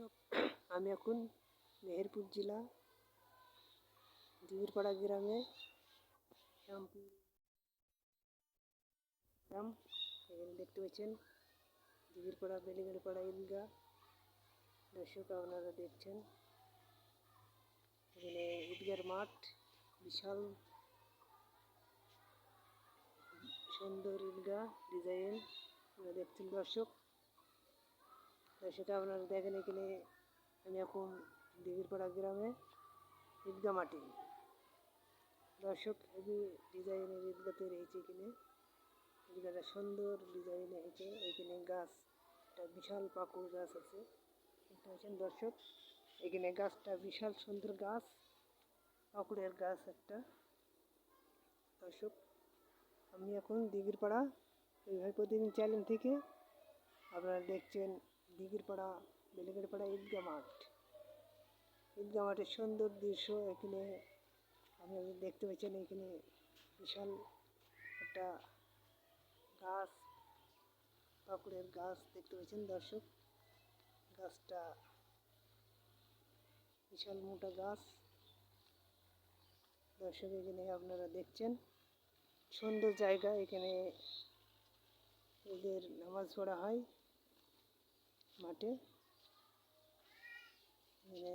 দর্শক আমি এখন মেহেরপুর জেলা দিবিরপাড়া গ্রামে গ্রাম। এখানে দেখতে পাচ্ছেন দিবিরপাড়া বেলিগাড়িপাড়া ঈদগাহ দর্শক আপনারা দেখছেন। এখানে ঈদগার মাঠ, বিশাল সুন্দর ঈদগাহ ডিজাইন। দেখছেন দর্শক। সেটা আপনারা দেখেন এখানে আমি এখন দিঘিরপাড়া গ্রামে ঈদগা মাটি দর্শক হেভি ডিজাইনের ঈদগা তৈরি হয়েছে এখানে। ঈদগাটা সুন্দর ডিজাইন হয়েছে। এখানে গাছ, একটা বিশাল পাকুড় গাছ আছে। দর্শক, এখানে গাছটা বিশাল সুন্দর গাছ, পাকুড়ের গাছ একটা। দর্শক, আমি এখন দিঘিরপাড়া এইভাবে প্রতিদিন চ্যানেল থেকে আপনারা দেখছেন দিঘিরপাড়া, বেলেগেরপাড়া ঈদগাহ মাঠ ঈদগাহ মাঠের সুন্দর দৃশ্য এখানে আপনারা দেখতে পাচ্ছেন এখানে বিশাল একটা গাছ, পাকুড়ের গাছ দেখতে পাচ্ছেন দর্শক। গাছটা বিশাল মোটা গাছ। দর্শক, এখানে আপনারা দেখছেন সুন্দর জায়গা, এখানে এদের নামাজ পড়া হয়। মাঠে। মানে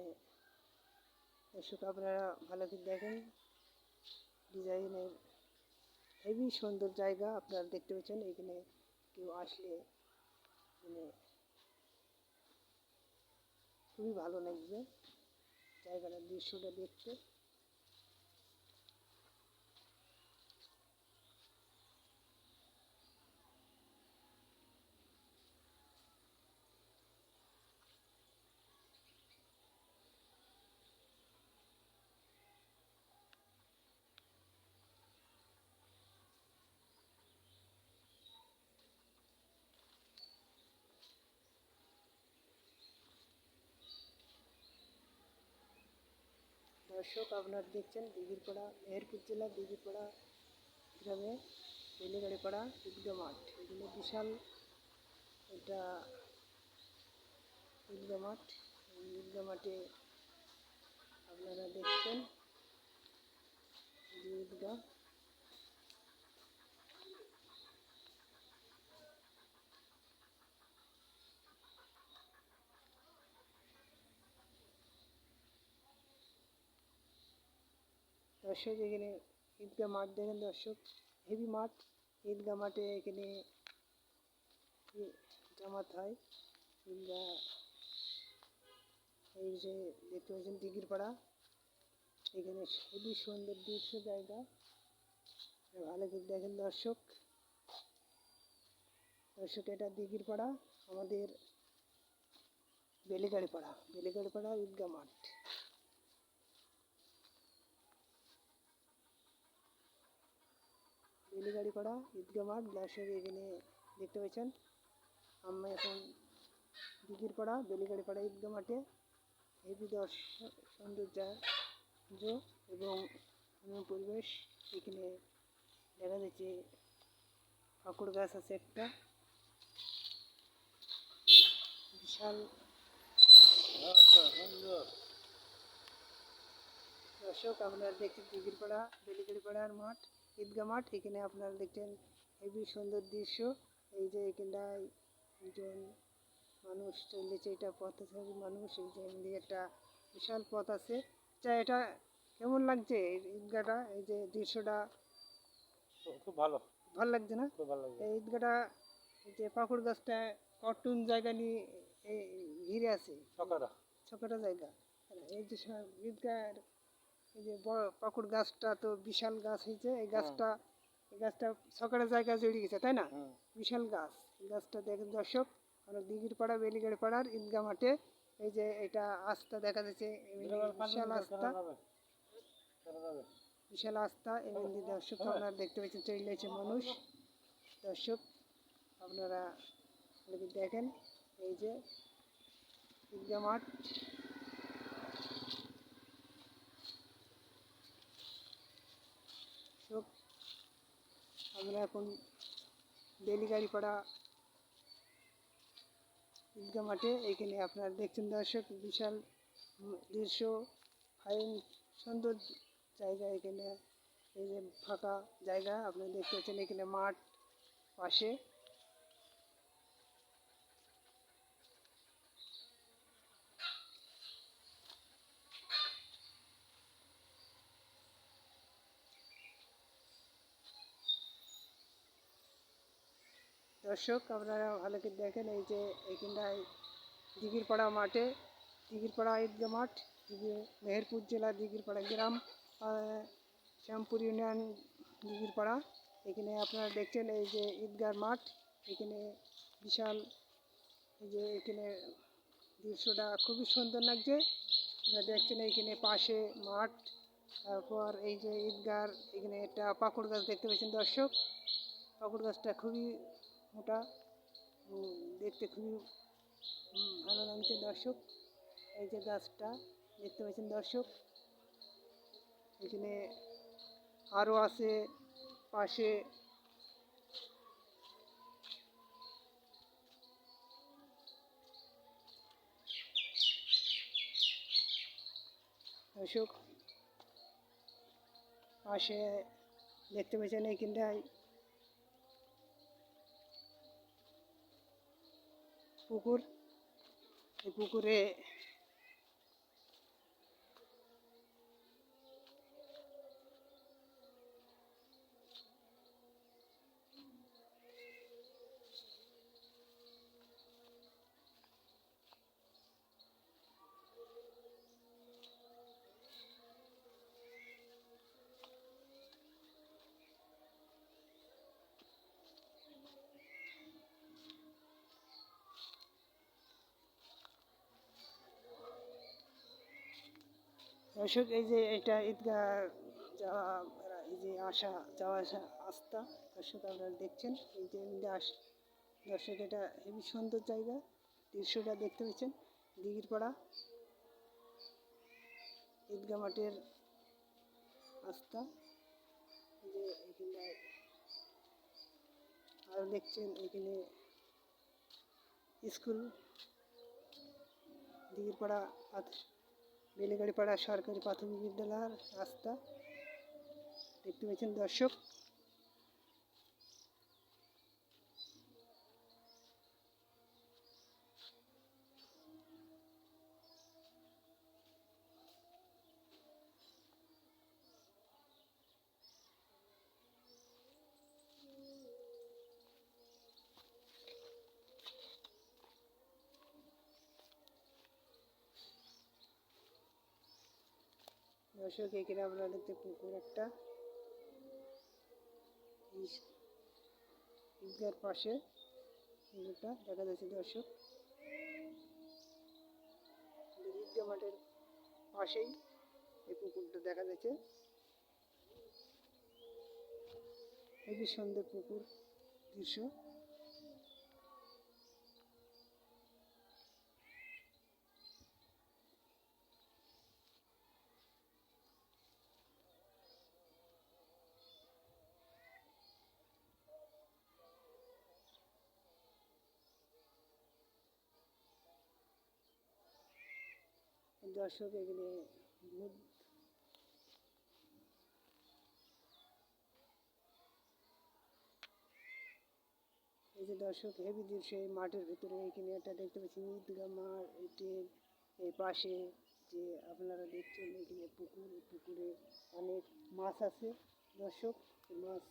দর্শক আপনারা ভালো করে দেখেন। ডিজাইনের হেভি সুন্দর জায়গা আপনারা দেখতে পাচ্ছেন। এখানে কেউ আসলে মানে খুবই ভালো লাগবে জায়গাটার দৃশ্যটা দেখতে। দর্শক আপনারা দেখছেন দিঘিরপাড়া মেহেরপুর জেলার দিঘিরপাড়া গ্রামে বেলেগাড়িপাড়া ঈদগাহ মাঠ এগুলো বিশাল এটা ঈদগাহ মাঠ এই ঈদগাহ মাঠে আপনারা দেখছেন দর্শক এখানে ঈদগাহ মাঠ দেখেন দর্শক, হেভি মাঠ। ঈদগাহ মাঠে এখানে জামাত হয়, ঈদগাহ এই যে দেখতে পাচ্ছেন দিঘির পাড়া এখানে হেভি সুন্দর দৃশ্য জায়গা। ভালো করে দেখেন দর্শক। দর্শক, এটা দিঘির পাড়া আমাদের বেলিগাড়ি পাড়া বেলিগাড়ি পাড়া ঈদগাহ মাঠ। বেলিগাড়ি পাড়া ঈদগাহ মাঠ দর্শক এখানে দেখতে পাচ্ছেন আমরা এখন দিঘির পাড়া বেলিগাড়ি পাড়া ঈদগাহ মাঠে হেভি দর্শক সৌন্দর্য এবং পরিবেশ এখানে দেখা যাচ্ছে কাকুর গাছ আছে একটা বিশাল দর্শক আপনারা দেখছেন দিঘির পাড়া বেলিগাড়ি পাড়ার মাঠ ঈদগাহ মাঠ এখানে আপনারা দেখছেন হেভি সুন্দর দৃশ্য। এই যে এখানটায় একজন মানুষ চলেছে এটা পথচারী মানুষ এই যে এদিকে একটা বিশাল পথ আছে। আচ্ছা এটা কেমন লাগছে এই ঈদগাহটা? এই যে দৃশ্যটা খুব ভালো। ভালো লাগছে না? খুব ভালো লাগে এই ঈদগাহটা এই যে পাকুড় গাছটা কটুন জায়গা নিয়ে ঘিরে আছে। সকারা ছোটটা জায়গা। এই যে সব ঈদগাহের এই যে বড় পাকুড় গাছটা তো বিশাল গাছ হয়েছে এই গাছটা এই গাছটা সকালের জায়গায় জড়িয়ে গেছে তাই না? বিশাল গাছ এই গাছটা দেখেন দর্শক আমরা দিঘির পাড়া বেলিগাড়ি পাড়ার ঈদগাহ মাঠে এই যে এটা আস্থা দেখা যাচ্ছে বিশাল আস্থা বিশাল আস্থা এবং দর্শক আপনারা দেখতে পাচ্ছেন চলে আছে মানুষ। দর্শক আপনারা দেখেন এই যে ঈদগাহ মাঠ দর্শক আমরা এখন বেলিগাড়ি পাড়া ইনকাম মাঠে। এখানে আপনার দেখছেন দর্শক, বিশাল দৃশ্য, ফাইন, সুন্দর জায়গা এখানে। এই যে ফাঁকা জায়গা, আপনি দেখতে পাচ্ছেন এখানে মাঠ পাশে। দর্শক, আপনারা ভালো করে দেখেন এই যে এইখানটায় দিঘিরপাড়া মাঠে, দিঘিরপাড়া ঈদগাহ মাঠ মেহেরপুর জেলা দিঘিরপাড়া গ্রাম শ্যামপুর ইউনিয়ন দিঘিরপাড়া। এখানে আপনারা দেখছেন এই যে ঈদগার মাঠ, এখানে বিশাল, এই যে এখানে দৃশ্যটা খুবই সুন্দর লাগছে। আপনারা দেখছেন এইখানে পাশে মাঠ, তারপর এই যে ঈদগার এখানে একটা পাকুড় গাছ দেখতে পাচ্ছেন দর্শক। পাকুড় গাছটা খুবই উম, দেখতে খুবই ভালো লাগছে দর্শক। এই যে গাছটা দেখতে পাচ্ছেন দর্শক? এখানে আরও আছে পাশে দর্শক পাশে দেখতে পাচ্ছেন এইখানটায় পুকুর। এই পুকুরে দর্শক এই যে এটা ঈদগাহ যাওয়া, এই যে আসা, যাওয়া আসা রাস্তা, দর্শক আপনারা দেখছেন, এই যে আস, দর্শক, এটা হেবি সুন্দর জায়গা, দৃশ্যটা দেখতে পাচ্ছেন, দিঘির পাড়া। ঈদগাহ মাঠের আস্থা যে এখানটায় আরও দেখছেন, এখানে স্কুল, দিঘির পাড়া বেলেগাড়িপাড়া সরকারি প্রাথমিক বিদ্যালয়ের রাস্তা। দেখতে পাচ্ছেন দর্শক দর্শক এখানে আপনারা দেখতে পুকুর একটা ঈদগার পাশে পুকুরটা দেখা যাচ্ছে দর্শক। ঈদগাহ মাঠের পাশেই এই পুকুরটা দেখা যাচ্ছে। খুবই সুন্দর পুকুর দৃশ্য। দর্শক এখানে এই যে দর্শক হেভি দৃশ্য এই মাঠের ভিতরে। এখানে একটা দেখতে পাচ্ছি ঈদগাহ মাঠ এটির এই পাশে যে আপনারা দেখছেন, এখানে পুকুর, পুকুরে অনেক মাছ আছে। দর্শক, মাছ